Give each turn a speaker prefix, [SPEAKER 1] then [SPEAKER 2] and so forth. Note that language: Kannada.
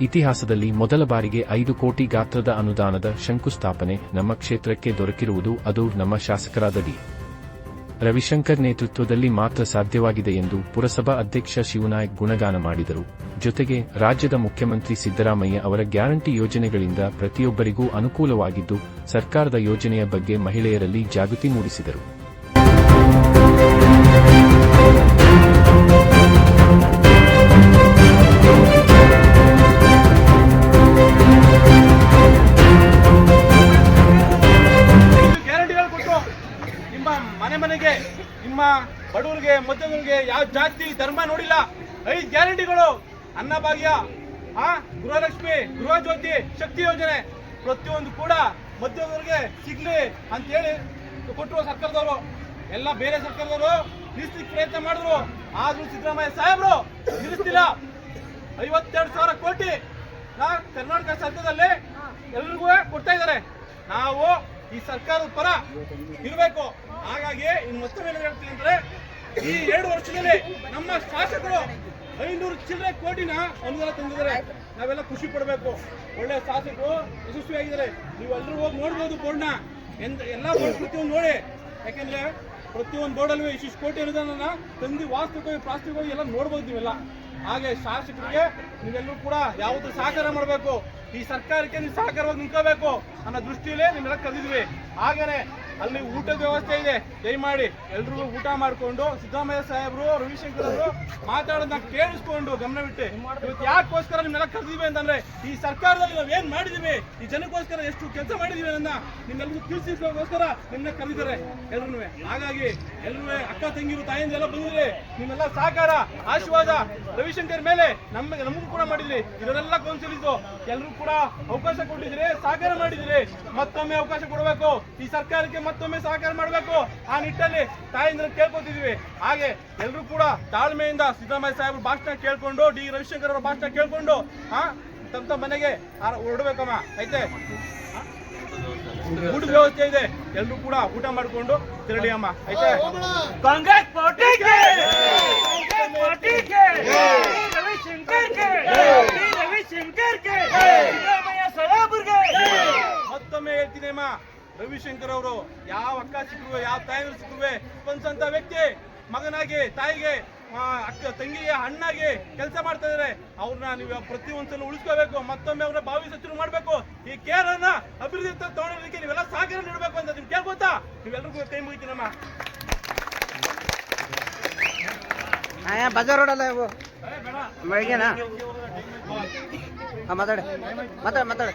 [SPEAKER 1] ಇತಿಹಾಸದಲ್ಲಿ ಮೊದಲ ಬಾರಿಗೆ ಐದು ಕೋಟಿ ಗಾತ್ರದ ಅನುದಾನದ ಶಂಕುಸ್ಥಾಪನೆ ನಮ್ಮ ಕ್ಷೇತ್ರಕ್ಕೆ ದೊರಕಿರುವುದು ಅದು ನಮ್ಮ ಶಾಸಕರಾದ ಡಿ ರವಿಶಂಕರ್ ನೇತೃತ್ವದಲ್ಲಿ ಮಾತ್ರ ಸಾಧ್ಯವಾಗಿದೆ ಎಂದು ಪುರಸಭಾ ಅಧ್ಯಕ್ಷ ಶಿವನಾಯಕ್ ಗುಣಗಾನ ಮಾಡಿದರು. ಜೊತೆಗೆ ರಾಜ್ಯದ ಮುಖ್ಯಮಂತ್ರಿ ಸಿದ್ದರಾಮಯ್ಯ ಅವರ ಗ್ಯಾರಂಟಿ ಯೋಜನೆಗಳಿಂದ ಪ್ರತಿಯೊಬ್ಬರಿಗೂ ಅನುಕೂಲವಾಗಿದ್ದು, ಸರ್ಕಾರದ ಯೋಜನೆಯ ಬಗ್ಗೆ ಮಹಿಳೆಯರಲ್ಲಿ ಜಾಗೃತಿ ಮೂಡಿಸಿದರು.
[SPEAKER 2] ಬಡವರಿಗೆ ಮಧ್ಯಮರಿಗೆ ಯಾವ ಜಾತಿ ಧರ್ಮ ನೋಡಿಲ್ಲ. ಐದು ಗ್ಯಾರಂಟಿಗಳು. ಅನ್ನಭಾಗ್ಯ ಆ ಗೃಹಲಕ್ಷ್ಮಿ ಗೃಹ ಜ್ಯೋತಿ ಶಕ್ತಿ ಯೋಜನೆ. ಪ್ರತಿಯೊಂದು ಕೂಡ ಮಧ್ಯಮರಿಗೆ ಸಿಗ್ಲಿ ಅಂತೇಳಿ ಕೊಟ್ಟರು ಸರ್ಕಾರದವರು. ಎಲ್ಲ ಬೇರೆ ಸರ್ಕಾರದವರು ನಿಲ್ಲಿಸ್ಲಿಕ್ಕೆ ಪ್ರಯತ್ನ ಮಾಡಿದ್ರು. ಆದ್ರೂ ಸಿದ್ದರಾಮಯ್ಯ ಸಾಹೇಬ್ರು ನಿಲ್ಲಿಸ್ತಿಲ್ಲ ಐವತ್ತೆರಡು ಸಾವಿರ ಕೋಟಿ ಕರ್ನಾಟಕ ಸರ್ಕಾರದಲ್ಲಿ ಎಲ್ರಿಗೂ ಕೊಡ್ತಾ ಇದ್ದಾರೆ. ನಾವು ಈ ಸರ್ಕಾರದ ಪರ ಇರಬೇಕು. ಹಾಗಾಗಿ ಇನ್ನು ಮತ್ತೊಮ್ಮೆ ಹೇಳ್ತೀನಿ ಅಂದ್ರೆ ಈ ಎರಡು ವರ್ಷದಲ್ಲಿ ನಮ್ಮ ಶಾಸಕರು ಐನೂರು ಚಿಲ್ಲರೆ ಕೋಟಿನ ಅನುದಾನ ತಂದಿದ್ದಾರೆ. ನಾವೆಲ್ಲ ಖುಷಿ ಪಡಬೇಕು. ಒಳ್ಳೆ ಶಾಸಕರು ಯಶಸ್ವಿಯಾಗಿದ್ದಾರೆ ನೀವೆಲ್ಲರೂ ಹೋಗಿ ನೋಡ್ಬೋದು ಬೋರ್ಡ್ನ. ಎಂದ, ಎಲ್ಲ ಪ್ರತಿಯೊಂದು ನೋಡಿ. ಯಾಕೆಂದ್ರೆ ಪ್ರತಿಯೊಂದು ಬೋರ್ಡಲ್ಲೂ ಇಷ್ಟು ಕೋಟಿ ಅನುದಾನನ ತಂದು ವಾಸ್ತವಿಕವಾಗಿ ಪ್ರಾಸ್ತಿಕವಾಗಿ ಎಲ್ಲ ನೋಡ್ಬೋದು ನೀವೆಲ್ಲ. ಹಾಗೆ ಶಾಸಕರಿಗೆ ನೀವೆಲ್ಲರೂ ಕೂಡ ಯಾವುದು ಸಹಕಾರ ಮಾಡಬೇಕು. ಈ ಸರ್ಕಾರಕ್ಕೆ ನೀವು ಸಹಕಾರವಾಗಿ ನಿಂತ್ಕೋಬೇಕು ಅನ್ನೋ ದೃಷ್ಟಿಯಲ್ಲೇ ನಿಮ್ಮೆಲ್ಲ ಕರೆದಿದ್ವಿ. ಹಾಗೇನೆ ಅಲ್ಲಿ ಊಟದ ವ್ಯವಸ್ಥೆ ಇದೆ. ದಯಮಾಡಿ ಎಲ್ರಿಗೂ ಊಟ ಮಾಡಿಕೊಂಡು ಸಿದ್ದರಾಮಯ್ಯ ಸಾಹೇಬರು, ರವಿಶಂಕರ್ ಅವರು ಮಾತಾಡೋದನ್ನ ಕೇಳಿಸ್ಕೊಂಡು ಗಮನವಿಟ್ಟು ಇವತ್ತು ಯಾಕೋಸ್ಕರ ನಿಮ್ಮೆಲ್ಲ ಕರೆದಿವೆ ಅಂತಂದ್ರೆ, ಈ ಸರ್ಕಾರದಲ್ಲಿ ನಾವು ಏನ್ ಮಾಡಿದೀವಿ ಈ ಜನಕ್ಕೋಸ್ಕರ ಎಷ್ಟು ಕೆಲಸ ಮಾಡಿದೀವಿ ನನ್ನ ನಿಮ್ಮೆಲ್ಲರಿಗೂ ತಿಳಿಸಿಗೋಸ್ಕರ ನಿಮ್ಮನ್ನ ಕರೆದಿದ್ದಾರೆ. ಎಲ್ರು ಹಾಗಾಗಿ ಎಲ್ರು ಅಕ್ಕ, ತಂಗಿರು ತಾಯಿಂದೆಲ್ಲ ಬಂದಿದ್ರೆ ನಿಮ್ಮೆಲ್ಲ ಸಹಕಾರ, ಆಶೀರ್ವಾದ ರವಿಶಂಕರ್ ಮೇಲೆ ನಮ್ಮ ನಮಗೂ ಕೂಡ ಮಾಡಿದ್ರಿ. ಇದನ್ನೆಲ್ಲ ಕೌನ್ಸಿಲಿದ್ದು ಎಲ್ರು ಕೂಡ ಅವಕಾಶ ಕೊಟ್ಟಿದ್ರೆ ಸಹಕಾರ ಮಾಡಿದಿರಿ ಮತ್ತೊಮ್ಮೆ ಅವಕಾಶ ಕೊಡಬೇಕು. ಈ ಸರ್ಕಾರಕ್ಕೆ ಮತ್ತೊಮ್ಮೆ ಸಹಕಾರ ಮಾಡಬೇಕು. ಆ ನಿಟ್ಟಲ್ಲಿ ತಾಯಿಂದ ಕೇಳ್ಕೊತಿದ್ವಿ. ಹಾಗೆ ಎಲ್ಲರೂ ಕೂಡ ತಾಳ್ಮೆಯಿಂದ ಸಿದ್ದರಾಮಯ್ಯ ಸಾಹೇಬ್ರ ಭಾಷಣ ಕೇಳ್ಕೊಂಡು ಡಿ ರವಿಶಂಕರ್ ಅವರ ಭಾಷಣ ಕೇಳ್ಕೊಂಡು ಹಾ ತಮ್ಮ ತಮ್ಮ ಮನೆಗೆ ಹೊರಡ್ಬೇಕಮ್ಮ. ಐತೆ ಊಟದ ವ್ಯವಸ್ಥೆ ಇದೆ. ಎಲ್ಲರೂ ಕೂಡ ಊಟ ಮಾಡಿಕೊಂಡು ತೆರಳಿ ಅಮ್ಮ. ಐತೆ
[SPEAKER 3] ಕಾಂಗ್ರೆಸ್ ಪಾರ್ಟಿಗೆ!
[SPEAKER 2] ಮತ್ತೊಮ್ಮೆ ಹೇಳ್ತೀನಿ ಅಮ್ಮ. ರವಿಶಂಕರ್ ಅವರು ಯಾವ ಅಕ್ಕ ಸಿಕ್ಕುವೆ ಯಾವ ತಾಯಿ ಸಿಕ್ಕುವೆ ಸ್ಪಂದಿಸಂತ ವ್ಯಕ್ತಿ ಮಗನಾಗಿ ತಾಯಿಗೆ ಅಕ್ಕ ತಂಗಿಗೆ ಅಣ್ಣಾಗಿ ಕೆಲಸ ಮಾಡ್ತಾ ಇದಾರೆ. ಅವ್ರನ್ನ ನೀವು ಪ್ರತಿ ಒಂದ್ಸಲ ಉಳಿಸ್ಕೋಬೇಕು ಮತ್ತೊಮ್ಮೆ ಅವ್ರನ್ನ ಭಾವಿ ಸಚಿವರು ಮಾಡ್ಬೇಕು. ಈ ಕೇರ್ ಅನ್ನ ಅಭಿವೃದ್ಧಿ ತಗೊಂಡಿದ್ದಕ್ಕೆ ನೀವೆಲ್ಲ ಸಹಕಾರ ನೀಡಬೇಕು ಅಂತ ನಿಮ್ಗೆ ಕೇಳ್ಕೊತಾ ನೀವೆಲ್ಲರಿಗೂ ಕೈ ಮುಗಿತೀನಮ್ಮ
[SPEAKER 4] ಬಜಾರ್ ರೋಡಲ್ಲ ಇವು ಬೆಳಗ್ಗೆನಾ? ಹಾಂ ಮಾತಾಡಿ. ಮಾತಾಡಿ ಮಾತಾಡಿ.